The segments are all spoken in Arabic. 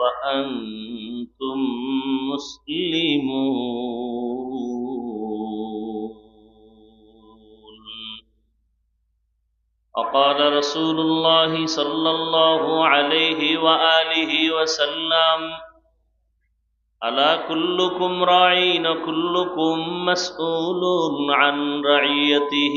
وأنتم مسلمون. أقال رسول الله صلى الله عليه وآله وسلم ألا كلكم راعين كلكم مسؤول عن رعيته؟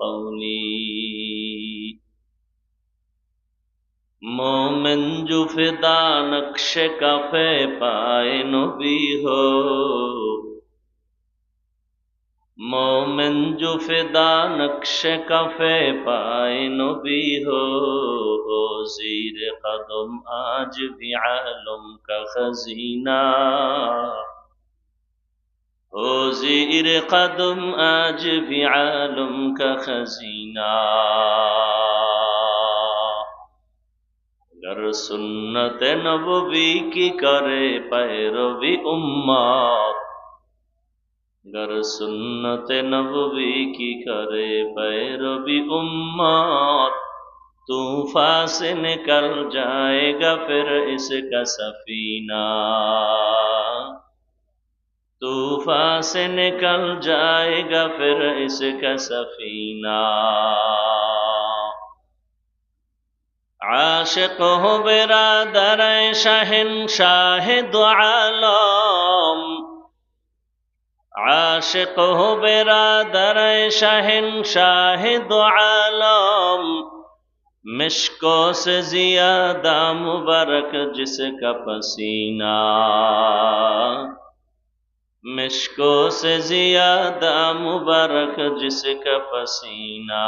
قولي مومن جو فدا نقش کفے پائے نبی ہو مومن جو فدا نقش کفے پائے نبی او زیر قدم آج بھی عالم کا خزینہ گر سنت نبوی کی کرے پیروی امت گر سنت نبوی کی کرے پیروی امت طوفا سے نکل جائے گا پھر اس کا سفینہ طوفان سے نکل جائے گا پھر اس کا سفینہ۔ عاشق ہو برادر شہن شاہ دو عالم۔ عاشق ہو برادر شہن شاہ دو عالم۔ سے زیادہ مبرک جس کا پسینہ۔ मिशको से जियादा मुबारक जिसका पसीना।